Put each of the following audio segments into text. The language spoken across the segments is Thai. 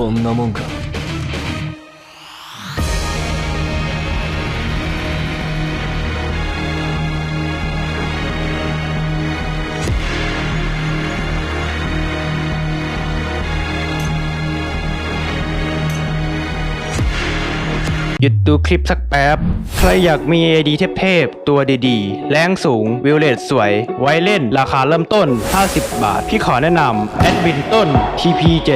こんなもんか หยุดดูคลิปสักแป๊บ ใครอยากมี AD เทพๆ ตัวดีๆ แรงสูง วิวเลตสวย ไว้เล่น ราคาเริ่มต้น 50 บาท พี่ขอแนะนำแอดมินต้น TP7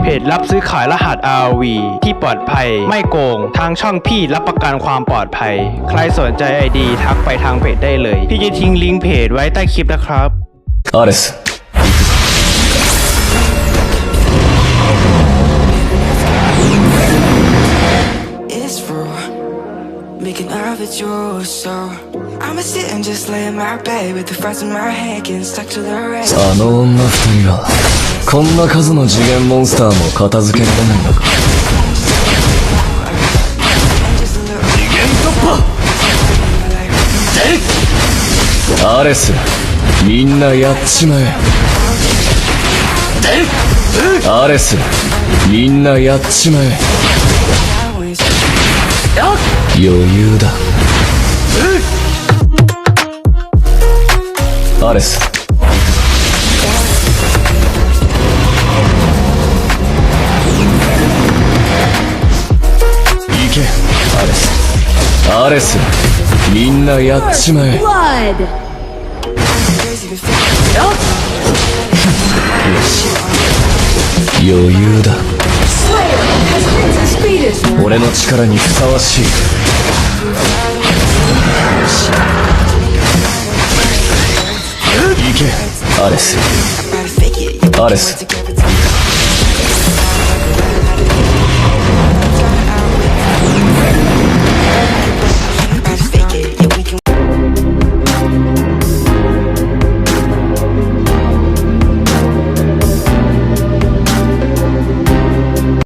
เพจรับซื้อขายรหัส RV ที่ปลอดภัย ไม่โกง ทางช่องพี่รับประกันความปลอดภัย ใครสนใจไอดีทักไปทางเพจได้เลย พี่จะทิ้งลิงก์เพจไว้ใต้คลิปนะครับออเดส that you're. こんな数の次元モンスターも片付けられないのか。And just a little アレスみんなやっちまえ。アレスみんなやっちまえ。余裕だ。アレスアレスみんなやっちまえ。よし。余裕だ。俺の力にふさわしい。行けアレス。アレス。